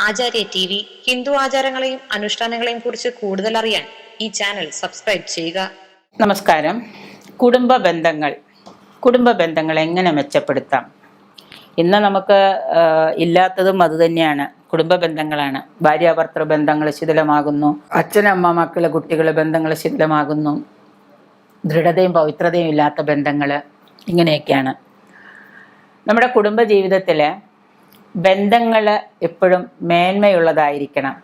ആചാര്യ T V Hindu ആചാരങ്ങളെയും അനുഷ്ഠാനങ്ങളെയും കുറിച്ച് കൂടുതൽ അറിയാൻ ഈ ചാനൽ സബ്സ്ക്രൈബ് ചെയ്യുക. നമസ്കാരം. കുടുംബ ബന്ധങ്ങൾ. കുടുംബ ബന്ധങ്ങൾ എങ്ങനെ മെച്ചപ്പെടുത്താം? ഇന്ന് നമുക്ക് ഇല്ലാത്തതും അതുതന്നെയാണ് കുടുംബ ബന്ധങ്ങളാണ്. ഭാര്യാഭർത്തൃ ബന്ധങ്ങൾ ശിഥിലമാകുന്നു. അച്ഛനമ്മ മക്കൾ കുട്ടികളെ ബന്ധങ്ങൾ ശിഥിലമാകുന്നു. ദൃഢതയും പവിത്രതയും ഇല്ലാത്ത ബന്ധങ്ങൾ ഇങ്ങനെയൊക്കെയാണ്. നമ്മുടെ കുടുംബ ജീവിതത്തിൽ ബന്ധങ്ങൾ എപ്പോഴും മേന്മയുള്ളതായിരിക്കണം.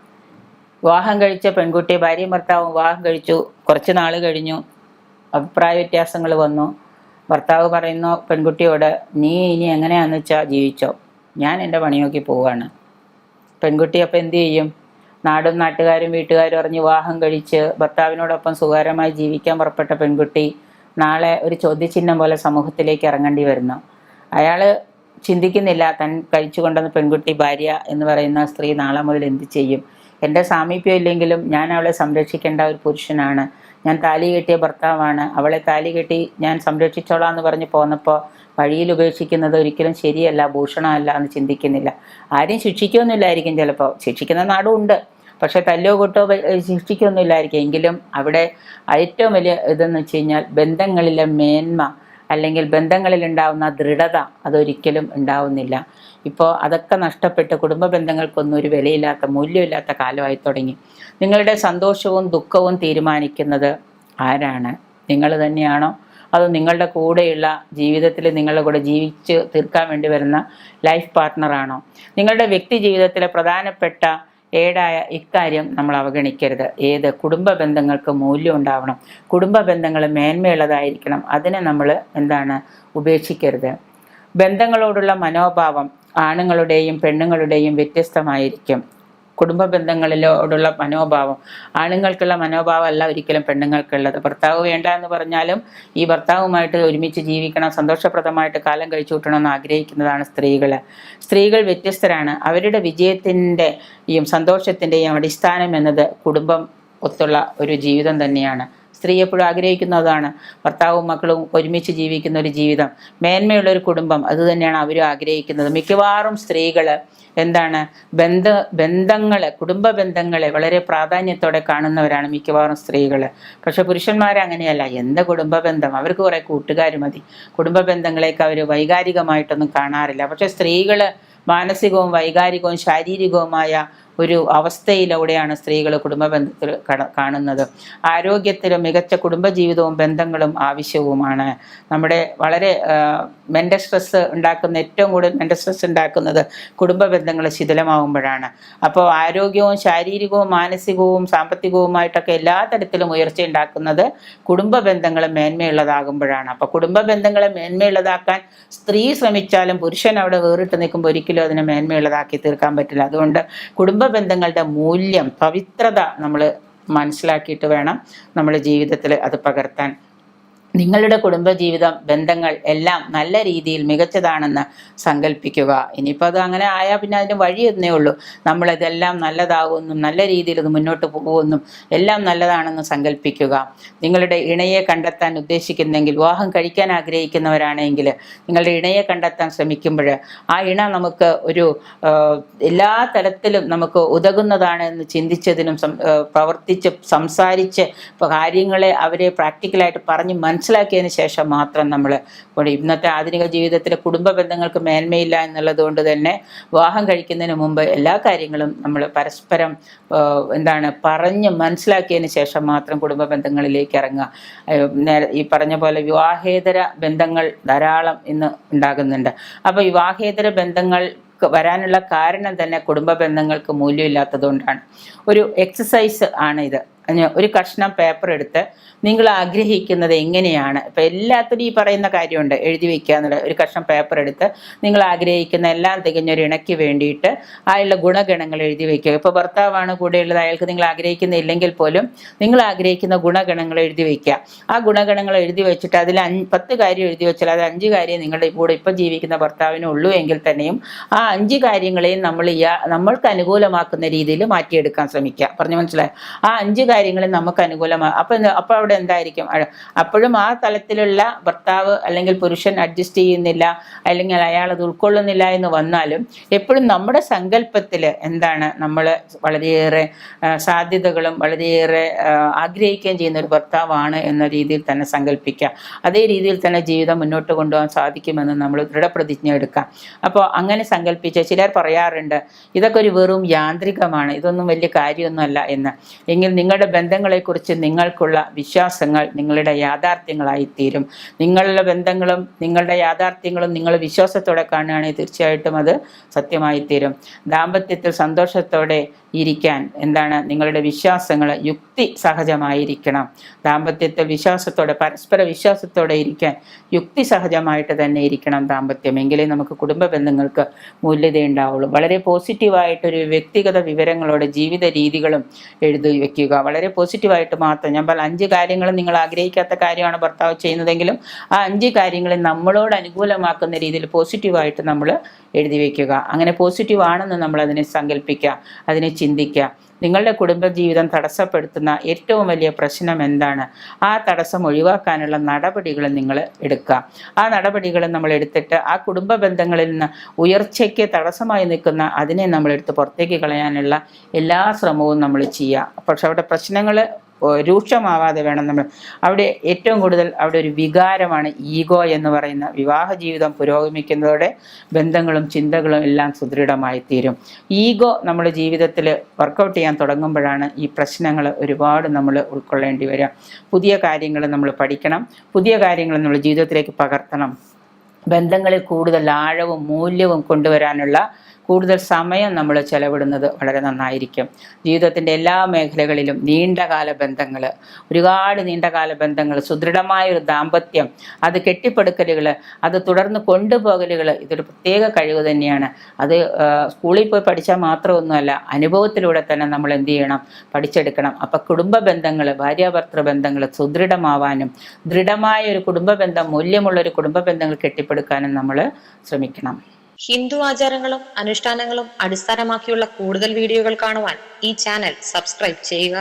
വിവാഹം കഴിച്ച പെൺകുട്ടി ഭാര്യയും ഭർത്താവും വിവാഹം കഴിച്ചു കുറച്ച് നാൾ കഴിഞ്ഞു അഭിപ്രായ വ്യത്യാസങ്ങൾ വന്നു. ഭർത്താവ് പറയുന്നു പെൺകുട്ടിയോട് നീ ഇനി എങ്ങനെയാണെന്ന് വെച്ചാൽ ജീവിച്ചോ? ഞാൻ എന്റെ പണി നോക്കി പോവാണ്. പെൺകുട്ടി അപ്പം എന്ത് ചെയ്യും? നാടും നാട്ടുകാരും വീട്ടുകാരും അറിഞ്ഞ് വിവാഹം കഴിച്ച് ഭർത്താവിനോടൊപ്പം സുഖകരമായി ജീവിക്കാൻ പുറപ്പെട്ട പെൺകുട്ടി നാളെ ഒരു ചോദ്യചിഹ്നം പോലെ സമൂഹത്തിലേക്ക് ഇറങ്ങേണ്ടി വരുന്നു. അയാൾ ചിന്തിക്കുന്നില്ല. തൻ കഴിച്ചു കൊണ്ടുവന്ന പെൺകുട്ടി ഭാര്യ എന്ന് പറയുന്ന സ്ത്രീ നാളെ മുതൽ എന്ത് ചെയ്യും? എന്റെ സാമീപ്യം ഇല്ലെങ്കിലും ഞാൻ അവളെ സംരക്ഷിക്കേണ്ട ഒരു പുരുഷനാണ്. ഞാൻ താലി കെട്ടിയ ഭർത്താവാണ്. അവളെ താലി കെട്ടി ഞാൻ സംരക്ഷിച്ചോളാം എന്ന് പറഞ്ഞ് പോന്നപ്പോൾ വഴിയിൽ ഉപേക്ഷിക്കുന്നത് ഒരിക്കലും ശരിയല്ല ഭൂഷണമല്ല എന്ന് ചിന്തിക്കുന്നില്ല. ആരും ശിക്ഷിക്കൊന്നുമില്ലായിരിക്കും ചിലപ്പോൾ ശിക്ഷിക്കുന്ന നാടും ഉണ്ട്. പക്ഷെ തല്ലോ കൊട്ടോ ശിക്ഷിക്കൊന്നുമില്ലായിരിക്കും. എങ്കിലും അവിടെ ഏറ്റവും വലിയ ഇതെന്ന് വെച്ച് കഴിഞ്ഞാൽ ബന്ധങ്ങളിലെ മേന്മ. അല്ലെങ്കിൽ ബന്ധങ്ങളിൽ ഉണ്ടാവുന്ന ദൃഢത അതൊരിക്കലും ഉണ്ടാവുന്നില്ല. ഇപ്പോൾ അതൊക്കെ നഷ്ടപ്പെട്ട് കുടുംബ ബന്ധങ്ങൾക്കൊന്നും ഒരു വിലയില്ലാത്ത മൂല്യമില്ലാത്ത കാലമായി തുടങ്ങി. നിങ്ങളുടെ സന്തോഷവും ദുഃഖവും തീരുമാനിക്കുന്നത് ആരാണ്? നിങ്ങൾ തന്നെയാണോ? അതോ നിങ്ങളുടെ കൂടെയുള്ള ജീവിതത്തിൽ നിങ്ങളുടെ കൂടെ ജീവിച്ച് തീർക്കാൻ വേണ്ടി വരുന്ന ലൈഫ് പാർട്ട്ണറാണോ നിങ്ങളുടെ വ്യക്തി ജീവിതത്തിലെ പ്രധാനപ്പെട്ട ഏടായ ഇക്കാര്യം നമ്മൾ അവഗണിക്കരുത്. ഏത് കുടുംബ ബന്ധങ്ങൾക്ക് മൂല്യം ഉണ്ടാവണം. കുടുംബ ബന്ധങ്ങൾ മേന്മയുള്ളതായിരിക്കണം. അതിനെ നമ്മൾ എന്താണ് ഉപേക്ഷിക്കരുത്. ബന്ധങ്ങളോടുള്ള മനോഭാവം ആണുങ്ങളുടെയും പെണ്ണുങ്ങളുടെയും വ്യത്യസ്തമായിരിക്കും. കുടുംബ ബന്ധങ്ങളിലോടുള്ള മനോഭാവം. ആണുങ്ങൾക്കുള്ള മനോഭാവമല്ല ഒരിക്കലും പെണ്ണുങ്ങൾക്കുള്ളത്. ഭർത്താവ് വേണ്ട എന്ന് പറഞ്ഞാലും ഈ ഭർത്താവുമായിട്ട് ഒരുമിച്ച് ജീവിക്കണം സന്തോഷപ്രദമായിട്ട് കാലം കഴിച്ചു കൂട്ടണമെന്ന് ആഗ്രഹിക്കുന്നതാണ് സ്ത്രീകൾ സ്ത്രീകൾ വ്യത്യസ്തരാണ്. അവരുടെ വിജയത്തിന്റെയും സന്തോഷത്തിന്റെയും അടിസ്ഥാനം എന്നത് കുടുംബം ഒത്തുള്ള ഒരു ജീവിതം തന്നെയാണ്. സ്ത്രീ എപ്പോഴും ആഗ്രഹിക്കുന്നതാണ്. ഭർത്താവും മക്കളും ഒരുമിച്ച് ജീവിക്കുന്ന ഒരു ജീവിതം. മേന്മയുള്ള ഒരു കുടുംബം അതുതന്നെയാണ് അവരും ആഗ്രഹിക്കുന്നത്. മിക്കവാറും സ്ത്രീകൾ എന്താണ്? ബന്ധ ബന്ധങ്ങളെ കുടുംബ ബന്ധങ്ങളെ വളരെ പ്രാധാന്യത്തോടെ കാണുന്നവരാണ് മിക്കവാറും സ്ത്രീകൾ പക്ഷെ പുരുഷന്മാർ അങ്ങനെയല്ല. എന്ത് കുടുംബ ബന്ധം? അവർക്ക് കുറേ കൂട്ടുകാർ മതി. കുടുംബ ബന്ധങ്ങളെയൊക്കെ അവർ വൈകാരികമായിട്ടൊന്നും കാണാറില്ല. പക്ഷെ സ്ത്രീകൾ മാനസികവും വൈകാരികവും ശാരീരികവുമായ ഒരു അവസ്ഥയിലൂടെയാണ് സ്ത്രീകൾ കുടുംബ ബന്ധത്തിൽ കാണുന്നത്. ആരോഗ്യത്തിലും മികച്ച കുടുംബജീവിതവും ബന്ധങ്ങളും ആവശ്യവുമാണ്. നമ്മുടെ വളരെ മെന്റൽ സ്ട്രെസ് ഉണ്ടാക്കുന്ന ഏറ്റവും കൂടുതൽ മെന്റൽ സ്ട്രെസ് ഉണ്ടാക്കുന്നത് കുടുംബ ബന്ധങ്ങൾ ശിഥിലമാവുമ്പോഴാണ്. അപ്പോൾ ആരോഗ്യവും ശാരീരികവും മാനസികവും സാമ്പത്തികവുമായിട്ടൊക്കെ എല്ലാ തരത്തിലും ഉയർച്ച ഉണ്ടാക്കുന്നത് കുടുംബ ബന്ധങ്ങൾ മേന്മയുള്ളതാകുമ്പോഴാണ്. അപ്പോൾ കുടുംബ ബന്ധങ്ങളെ മേന്മയുള്ളതാക്കാൻ സ്ത്രീ ശ്രമിച്ചാലും പുരുഷൻ അവിടെ വേറിട്ട് നിൽക്കുമ്പോൾ ഒരിക്കലും അതിനെ മേന്മയുള്ളതാക്കി തീർക്കാൻ പറ്റില്ല. അതുകൊണ്ട് കുടുംബ ബന്ധങ്ങളുടെ മൂല്യം പവിത്രത നമ്മൾ മനസ്സിലാക്കിയിട്ട് വേണം നമ്മുടെ ജീവിതത്തിൽ അത് പകർത്താൻ. നിങ്ങളുടെ കുടുംബജീവിതം ബന്ധങ്ങൾ എല്ലാം നല്ല രീതിയിൽ മികച്ചതാണെന്ന് സങ്കല്പിക്കുക ഇനിയിപ്പോൾ അത് അങ്ങനെ ആയാൽ പിന്നെ അതിന് വഴി എന്നേ ഉള്ളൂ. നമ്മളിതെല്ലാം നല്ലതാകുമെന്നും നല്ല രീതിയിൽ ഇത് മുന്നോട്ട് പോകുമെന്നും എല്ലാം നല്ലതാണെന്ന് സങ്കല്പിക്കുക നിങ്ങളുടെ ഇണയെ കണ്ടെത്താൻ ഉദ്ദേശിക്കുന്നെങ്കിൽ വിവാഹം കഴിക്കാൻ ആഗ്രഹിക്കുന്നവരാണെങ്കിൽ നിങ്ങളുടെ ഇണയെ കണ്ടെത്താൻ ശ്രമിക്കുമ്പോൾ ആ ഇണ നമുക്ക് ഒരു എല്ലാ തരത്തിലും നമുക്ക് ഉതകുന്നതാണ് എന്ന് ചിന്തിച്ചതിനും പ്രവർത്തിച്ച് സംസാരിച്ച് കാര്യങ്ങളെ അവരെ പ്രാക്ടിക്കലായിട്ട് പറഞ്ഞ് മനസ്സിലാക്കിയതിന് ശേഷം മാത്രം നമ്മൾ ഇന്നത്തെ ആധുനിക ജീവിതത്തിലെ കുടുംബ ബന്ധങ്ങൾക്ക് മേന്മയില്ല എന്നുള്ളത് കൊണ്ട് തന്നെ വിവാഹം കഴിക്കുന്നതിന് മുമ്പ് എല്ലാ കാര്യങ്ങളും നമ്മൾ പരസ്പരം എന്താണ് പറഞ്ഞ് മനസ്സിലാക്കിയതിന് ശേഷം മാത്രം കുടുംബ ബന്ധങ്ങളിലേക്ക് ഇറങ്ങുക. നേരെ ഈ പറഞ്ഞ പോലെ വിവാഹേതര ബന്ധങ്ങൾ ധാരാളം ഇന്ന് ഉണ്ടാകുന്നുണ്ട്. അപ്പോൾ വിവാഹേതര ബന്ധങ്ങൾ വരാനുള്ള കാരണം തന്നെ കുടുംബ ബന്ധങ്ങൾക്ക് മൂല്യമില്ലാത്തതുകൊണ്ടാണ് ഒരു എക്സസൈസ് ആണ് ഇത്. ഒരു കഷ്ണം പേപ്പർ എടുത്ത് നിങ്ങൾ ആഗ്രഹിക്കുന്നത് എങ്ങനെയാണ്? ഇപ്പം എല്ലാത്തിനും ഈ പറയുന്ന കാര്യമുണ്ട്. എഴുതി വയ്ക്കുക എന്നുള്ള ഒരു കഷ്ണം പേപ്പർ എടുത്ത് നിങ്ങൾ ആഗ്രഹിക്കുന്ന എല്ലാം തികഞ്ഞൊരു ഇണയ്ക്ക് വേണ്ടിയിട്ട് അയാളുടെ ഗുണഗണങ്ങൾ എഴുതി വയ്ക്കുക ഇപ്പോൾ ഭർത്താവാണ് കൂടെയുള്ളത് അയാൾക്ക് നിങ്ങൾ ആഗ്രഹിക്കുന്നില്ലെങ്കിൽ പോലും നിങ്ങൾ ആഗ്രഹിക്കുന്ന ഗുണഗണങ്ങൾ എഴുതി വയ്ക്കുക ആ ഗുണഗണങ്ങൾ എഴുതി വെച്ചിട്ട് അതിൽ അഞ്ച് പത്ത് കാര്യം എഴുതി വെച്ചാൽ അത് അഞ്ച് കാര്യം നിങ്ങളുടെ കൂടെ ഇപ്പം ജീവിക്കുന്ന ഭർത്താവിന് ഉള്ളൂ എങ്കിൽ തന്നെയും ആ അഞ്ച് കാര്യങ്ങളെയും നമ്മൾ നമ്മൾക്ക് അനുകൂലമാക്കുന്ന രീതിയിൽ മാറ്റിയെടുക്കാൻ ശ്രമിക്കുക. പറഞ്ഞു മനസ്സിലായി? ആ അഞ്ച് കാര്യങ്ങളും നമുക്ക് അനുകൂലമാണ് അപ്പൊ അപ്പോൾ അപ്പൊ അവിടെ എന്തായിരിക്കും? അപ്പോഴും ആ തലത്തിലുള്ള ഭർത്താവ് അല്ലെങ്കിൽ പുരുഷൻ അഡ്ജസ്റ്റ് ചെയ്യുന്നില്ല അല്ലെങ്കിൽ അയാൾ അത് ഉൾക്കൊള്ളുന്നില്ല എന്ന് വന്നാലും എപ്പോഴും നമ്മുടെ സങ്കല്പത്തിൽ എന്താണ് നമ്മൾ വളരെയേറെ സാധ്യതകളും വളരെയേറെ ആഗ്രഹിക്കുകയും ചെയ്യുന്ന ഒരു ഭർത്താവാണ് എന്ന രീതിയിൽ തന്നെ സങ്കല്പിക്കുക. അതേ രീതിയിൽ തന്നെ ജീവിതം മുന്നോട്ട് കൊണ്ടുപോകാൻ സാധിക്കുമെന്ന് നമ്മൾ ദൃഢപ്രതിജ്ഞ എടുക്കാം അപ്പോൾ അങ്ങനെ സങ്കല്പിച്ച് ചിലർ പറയാറുണ്ട് ഇതൊക്കെ ഒരു വെറും യാന്ത്രികമാണ് ഇതൊന്നും വലിയ കാര്യമൊന്നുമല്ല എന്ന്. എങ്കിൽ നിങ്ങളുടെ ബന്ധങ്ങളെക്കുറിച്ച് നിങ്ങൾക്കുള്ള വിശ്വാസങ്ങൾ നിങ്ങളുടെ യാഥാർത്ഥ്യങ്ങളായി തീരും നിങ്ങളുടെ ബന്ധങ്ങളും നിങ്ങളുടെ യാഥാർത്ഥ്യങ്ങളും നിങ്ങൾ വിശ്വാസത്തോടെ കാണുകയാണെങ്കിൽ തീർച്ചയായിട്ടും അത് സത്യമായി തീരും ദാമ്പത്യത്തിൽ സന്തോഷത്തോടെ ഇരിക്കാൻ എന്താണ് നിങ്ങളുടെ വിശ്വാസങ്ങൾ യുക്തി സഹജമായിരിക്കണം. ദാമ്പത്യത്തിൽ വിശ്വാസത്തോടെ പരസ്പര വിശ്വാസത്തോടെ ഇരിക്കാൻ യുക്തി സഹജമായിട്ട് തന്നെ ഇരിക്കണം ദാമ്പത്യം. എങ്കിലേ നമുക്ക് കുടുംബ ബന്ധങ്ങൾക്ക് മൂല്യത ഉണ്ടാവുള്ളൂ. വളരെ പോസിറ്റീവായിട്ടൊരു വ്യക്തിഗത വിവരങ്ങളോടെ ജീവിത രീതികളും എഴുതി വയ്ക്കുക. വളരെ പോസിറ്റീവായിട്ട് മാത്രം. ഞാൻ പറഞ്ഞ അഞ്ച് കാര്യങ്ങൾ നിങ്ങൾ ആഗ്രഹിക്കാത്ത കാര്യമാണ് ഭർത്താവ് ചെയ്യുന്നതെങ്കിലും ആ അഞ്ച് കാര്യങ്ങളെ നമ്മളോട് അനുകൂലമാക്കുന്ന രീതിയിൽ പോസിറ്റീവായിട്ട് നമ്മൾ എഴുതി വയ്ക്കുക അങ്ങനെ പോസിറ്റീവ് ആണെന്ന് നമ്മൾ അതിനെ സങ്കല്പിക്കുക അതിനെ ചിന്തിക്കുക. നിങ്ങളുടെ കുടുംബജീവിതം തടസ്സപ്പെടുത്തുന്ന ഏറ്റവും വലിയ പ്രശ്നം എന്താണ്? ആ തടസ്സം ഒഴിവാക്കാനുള്ള നടപടികൾ നിങ്ങൾ എടുക്കുക. ആ നടപടികൾ നമ്മൾ എടുത്തിട്ട് ആ കുടുംബ ബന്ധങ്ങളിൽ നിന്ന് ഉയർച്ചയ്ക്ക് തടസ്സമായി നിൽക്കുന്ന അതിനെ നമ്മളെടുത്ത് പുറത്തേക്ക് കളയാനുള്ള എല്ലാ ശ്രമവും നമ്മൾ ചെയ്യുക. പക്ഷെ അവിടെ പ്രശ്നങ്ങൾ രൂക്ഷമാവാതെ വേണം നമ്മൾ. അവിടെ ഏറ്റവും കൂടുതൽ അവിടെ ഒരു വികാരമാണ് ഈഗോ എന്ന് പറയുന്ന വിവാഹ ജീവിതം പുരോഗമിക്കുന്നതോടെ ബന്ധങ്ങളും ചിന്തകളും എല്ലാം സുദൃഢമായി തീരും. ഈഗോ നമ്മുടെ ജീവിതത്തിൽ വർക്കൗട്ട് ചെയ്യാൻ തുടങ്ങുമ്പോഴാണ് ഈ പ്രശ്നങ്ങൾ ഒരുപാട് നമ്മൾ ഉൾക്കൊള്ളേണ്ടി വരിക. പുതിയ കാര്യങ്ങൾ നമ്മൾ പഠിക്കണം. പുതിയ കാര്യങ്ങൾ നമ്മൾ ജീവിതത്തിലേക്ക് പകർത്തണം. ബന്ധങ്ങളിൽ കൂടുതൽ ആഴവും മൂല്യവും കൊണ്ടുവരാനുള്ള കൂടുതൽ സമയം നമ്മൾ ചെലവിടുന്നത് വളരെ നന്നായിരിക്കും. ജീവിതത്തിന്റെ എല്ലാ മേഖലകളിലും നീണ്ടകാല ബന്ധങ്ങൾ ഒരുപാട് നീണ്ടകാല ബന്ധങ്ങൾ സുദൃഢമായ ഒരു ദാമ്പത്യം അത് കെട്ടിപ്പടുക്കലുകൾ അത് തുടർന്ന് കൊണ്ടുപോകലുകൾ ഇതൊരു പ്രത്യേക കഴിവ് തന്നെയാണ്. അത് സ്കൂളിൽ പോയി പഠിച്ചാൽ മാത്രമൊന്നുമല്ല അനുഭവത്തിലൂടെ തന്നെ നമ്മൾ എന്ത് ചെയ്യണം? പഠിച്ചെടുക്കണം. അപ്പം കുടുംബ ബന്ധങ്ങൾ ഭാര്യാഭർത്തൃ ബന്ധങ്ങൾ സുദൃഢമാവാനും ദൃഢമായ ഒരു കുടുംബ ബന്ധം മൂല്യമുള്ള ഒരു കുടുംബ ബന്ധങ്ങൾ കെട്ടിപ്പടുക്കാനും നമ്മൾ ശ്രമിക്കണം. ഹിന്ദു ആചാരങ്ങളും അനുഷ്ഠാനങ്ങളും അടിസ്ഥാനമാക്കിയുള്ള കൂടുതൽ വീഡിയോകൾ കാണുവാൻ ഈ ചാനൽ സബ്സ്ക്രൈബ് ചെയ്യുക.